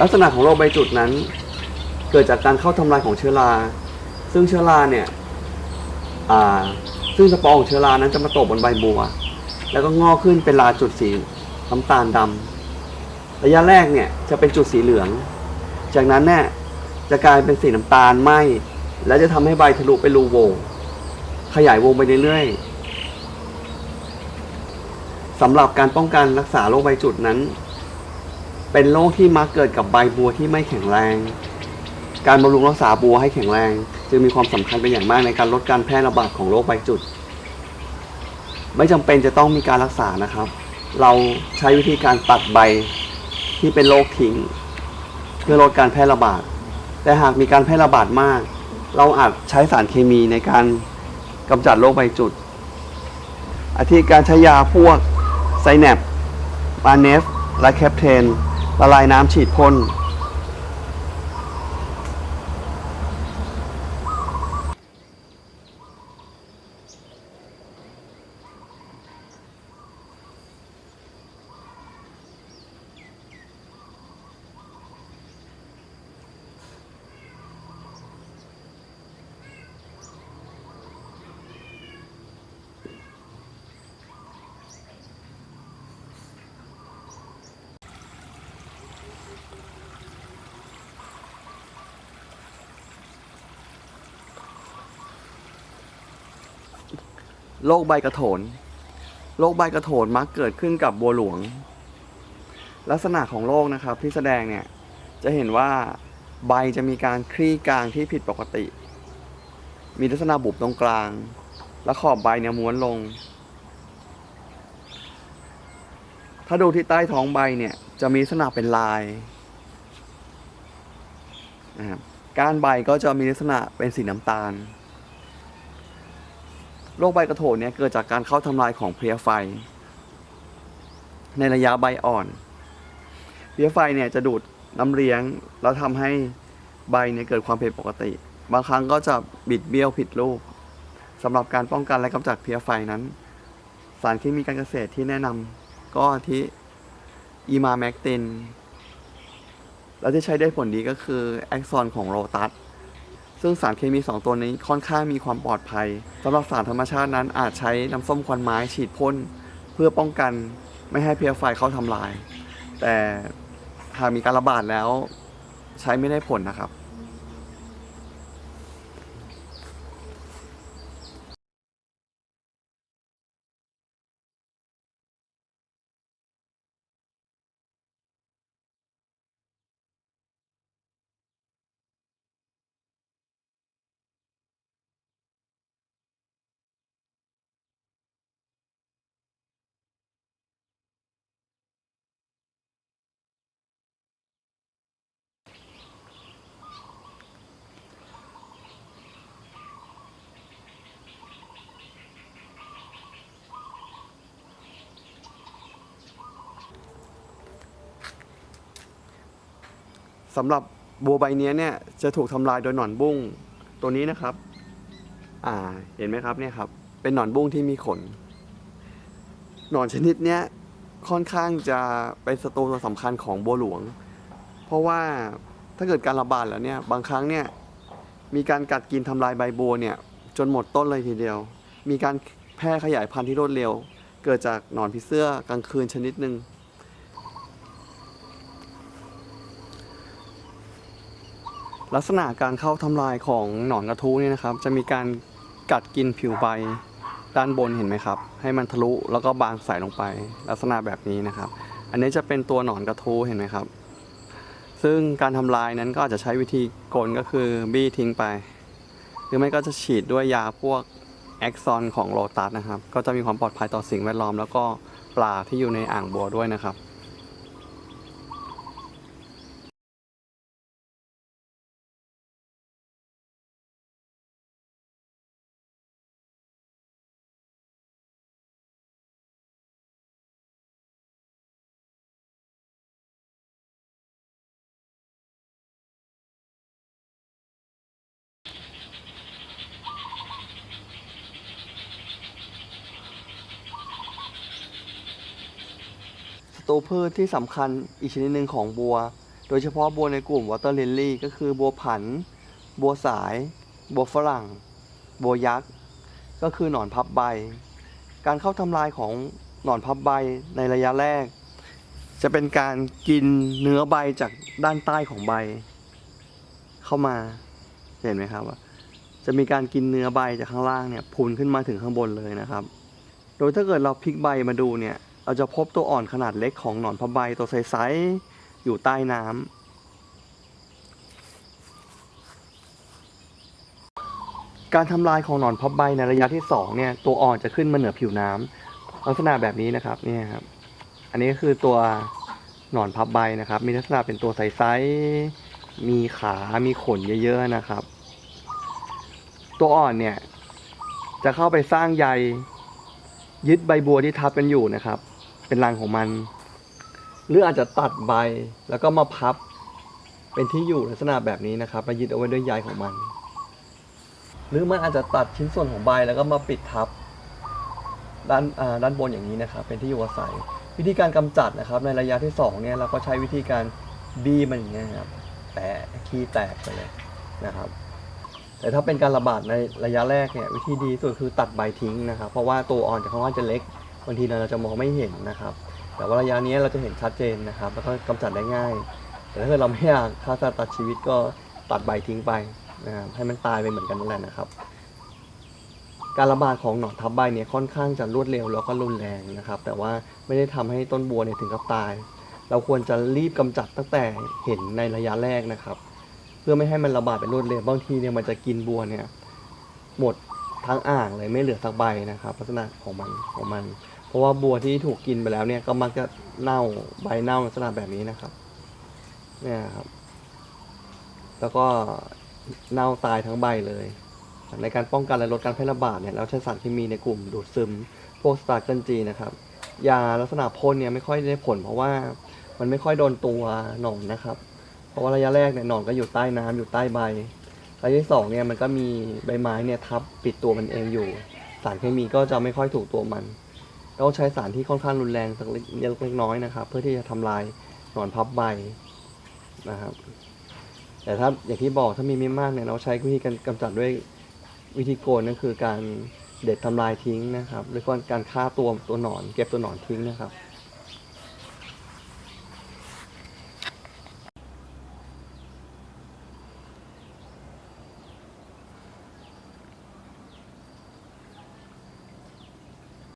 ลักษณะของโรคใบจุดนั้น เกิดจากการเข้าทำลายของเชื้อรา ซึ่งเชื้อราเนี่ยซึ่งสปอร์ของเชื้อรานั้นจะมาตกบนใบบัว แล้วก็งอกขึ้นเป็นลาจุดสีน้ำตาลดำระยะแรกเนี่ยจะเป็นจุดสีเหลือง จากนั้นเนี่ยจะกลายเป็นสีน้ำตาลไหมและจะทำให้ใบทะลุไปรูโวขยายวงไปเรื่อยๆสำหรับการป้องกันรักษาโรคใบจุดนั้น เป็นโรคที่มักเกิดกับใบบัวที่ไม่แข็งแรง การบำรุงรักษาบัวให้แข็งแรง จึงมีความสำคัญเป็นอย่างมากในการลดการแพร่ระบาดของโรคใบจุด ไม่จำเป็นจะต้องมีการรักษานะครับ เราใช้วิธีการตัดใบที่เป็นโรคทิ้ง เพื่อลดการแพร่ระบาด แต่หากมีการแพร่ระบาดมาก เราอาจใช้สารเคมีในการกำจัดโรคใบจุด อาทิการใช้ยาพวกไซแนปบาเนฟ และแคปเทน ละลายน้ำฉีดพ่น โรคใบกระโถน โรคใบกระโถนมักเกิดขึ้นกับบัวหลวง ลักษณะของโรคนะครับที่แสดงเนี่ยจะเห็นว่าใบจะมีการคลี่กลางที่ผิดปกติ มีลักษณะบุบตรงกลาง และขอบใบเนี่ยม้วนลง ถ้าดูที่ใต้ท้องใบเนี่ยจะมีลักษณะเป็นลายนะครับก้านใบก็จะมีลักษณะเป็นสีน้ำตาล โรคใบกระโถนเนี่ยเกิดจากการเข้าทำลายของเพลี้ยไฟ ในระยะใบอ่อน เพลี้ยไฟเนี่ยจะดูดน้ำเลี้ยง แล้วทำให้ใบเนี่ยเกิดความผิดปกติ บางครั้งก็จะบิดเบี้ยวผิดรูปสำหรับการป้องกันและกำจัดเพลี้ยไฟนั้น สารเคมีการเกษตรที่แนะนำก็ที่อีมาแมกตินแล้วที่ใช้ได้ผลดีก็คือแอคซอนของโรตัส ซึ่งสารเคมี 2 ตัวนี้ค่อนข้างมีความปลอดภัยสำหรับสารธรรมชาตินั้นอาจใช้น้ำส้มควันไม้ฉีดพ่นเพื่อป้องกันไม่ให้เพลี้ยไฟเข้าทำลาย แต่หากมีการระบาดแล้วใช้ไม่ได้ผลนะครับ สำหรับบัวใบนี้เนี่ยจะถูกทำลายโดยหนอนบุ้งตัวนี้นะครับ อ่าเห็นไหมครับเนี่ยครับ เป็นหนอนบุ้งที่มีขน หนอนชนิดเนี้ยค่อนข้างจะเป็นศัตรูตัวสำคัญของบัวหลวง เพราะว่าถ้าเกิดการระบาดแล้วเนี่ยบางครั้งเนี่ยมีการกัดกินทำลายใบบัวเนี่ยจนหมดต้นเลยทีเดียว มีการแพร่ขยายพันธุ์ที่รวดเร็ว เกิดจากหนอนผีเสื้อกลางคืนชนิดหนึ่ง ลักษณะการเข้าทำลายของหนอนกระทู้นี่นะครับ จะมีการกัดกินผิวใบด้านบนเห็นไหมครับ ให้มันทะลุแล้วก็บางใส่ลงไป ลักษณะแบบนี้นะครับ อันนี้จะเป็นตัวหนอนกระทู้เห็นไหมครับ ซึ่งการทำลายนั้นก็อาจจะใช้วิธีกลก็คือบี้ทิ้งไป หรือไม่ก็จะฉีดด้วยยาพวกแอคซอนของโลตัสนะครับ ก็จะมีความปลอดภัยต่อสิ่งแวดล้อม แล้วก็ปลาที่อยู่ในอ่างบัวด้วยนะครับ ตรูพืชที่สำคัญอีกชนิดหนึ่งของบัว โดยเฉพาะบัวในกลุ่มวอเตอร์ลิลลี่ก็คือบัวผัน บัวสาย บัวฝรั่ง บัวยักษ์ ก็คือหนอนพับใบ การเข้าทำลายของหนอนพับใบในระยะแรก จะเป็นการกินเนื้อใบจากด้านใต้ของใบ เข้ามาเห็นไหมครับว่าจะมีการกินเนื้อใบจากข้างล่างเนี่ยพูนขึ้นมาถึงข้างบนเลยนะครับ โดยถ้าเกิดเราพลิกใบมาดูเนี่ย เราจะพบตัวอ่อนขนาดเล็กของหนอนพับใบตัวใสๆอยู่ใต้น้ำการทำลายของหนอนพับใบในระยะที่สองเนี่ยตัวอ่อนจะขึ้นมาเหนือผิวน้ำลักษณะแบบนี้นะครับเนี่ยครับ อันนี้ก็คือตัวหนอนพับใบนะครับ มีลักษณะเป็นตัวใสๆมีขา มีขนเยอะๆนะครับ ตัวอ่อนเนี่ย จะเข้าไปสร้างใยยึดใบบัวที่ทับกันอยู่นะครับ เป็นรังของมัน หรืออาจจะตัดใบแล้วก็มาพับ เป็นที่อยู่ลักษณะแบบนี้นะครับมายึดเอาไว้ด้วยใยของมัน หรือมันอาจจะตัดชิ้นส่วนของใบแล้วก็มาปิดทับด้านอ่าด้านบนอย่างนี้นะครับ เป็นที่อยู่อาศัย วิธีการกำจัดนะครับ ในระยะที่สองเนี่ยเราก็ใช้วิธีการบีมันอย่างเงี้ยครับแตะขี้แตกไปเลยนะครับ แต่ถ้าเป็นการระบาดในระยะแรกเนี่ยวิธีดีสุดคือตัดใบทิ้งนะครับ เพราะว่าตัวอ่อนจะค่อนข้างจะเล็ก บางทีเราจะมองไม่เห็นนะครับ แต่ว่าระยะนี้เราจะเห็นชัดเจนนะครับ แล้วก็กำจัดได้ง่าย แต่ถ้าเกิดเราไม่อยากฆ่าสัตว์ตัดชีวิตก็ตัดใบทิ้งไปนะครับให้มันตายไปเหมือนกันนั่นแหละนะครับ การระบาดของหนอนทับใบเนี่ยค่อนข้างจะรวดเร็วแล้วก็รุนแรงนะครับ แต่ว่าไม่ได้ทำให้ต้นบัวเนี่ยถึงกับตาย เราควรจะรีบกำจัดตั้งแต่เห็นในระยะแรกนะครับ เพื่อไม่ให้มันระบาดไปรวดเร็วบางทีเนี่ยมันจะกินบัวเนี่ยหมด ทั้งอ่างเลยไม่เหลือสักใบนะครับ ลักษณะของมันของมัน เพราะว่าบัวที่ถูกกินไปแล้วเนี่ยก็มักจะเน่าใบเน่าลักษณะแบบนี้นะครับเนี่ยครับ แล้วก็เน่าตายทั้งใบเลย ในการป้องกันและลดการแพร่ระบาดเนี่ยเราใช้สารเคมีในกลุ่มดูดซึม พวกสตาร์เกิลจีนะครับยาลักษณะพ่นเนี่ยไม่ค่อยได้ผล เพราะว่ามันไม่ค่อยโดนตัวหนอนนะครับ เพราะว่าระยะแรกเนี่ยหนอนก็อยู่ใต้น้ำอยู่ใต้ใบ ระยะที่สองเนี่ยมันก็มีใบไม้เนี่ยทับปิดตัวมันเองอยู่ สารเคมีก็จะไม่ค่อยถูกตัวมันต้องใช้สารที่ค่อนข้างรุนแรงสักเล็กเล็กน้อยนะครับ เพื่อที่จะทำลายหนอนพับใบนะครับ แต่ถ้าอย่างที่บอกถ้ามีไม่มากเนี่ยเราใช้วิธีการกำจัดด้วยวิธีโกนนั่นคือการเด็ดทำลายทิ้งนะครับหรือการฆ่าตัวตัวหนอน เก็บตัวหนอนทิ้งนะครับ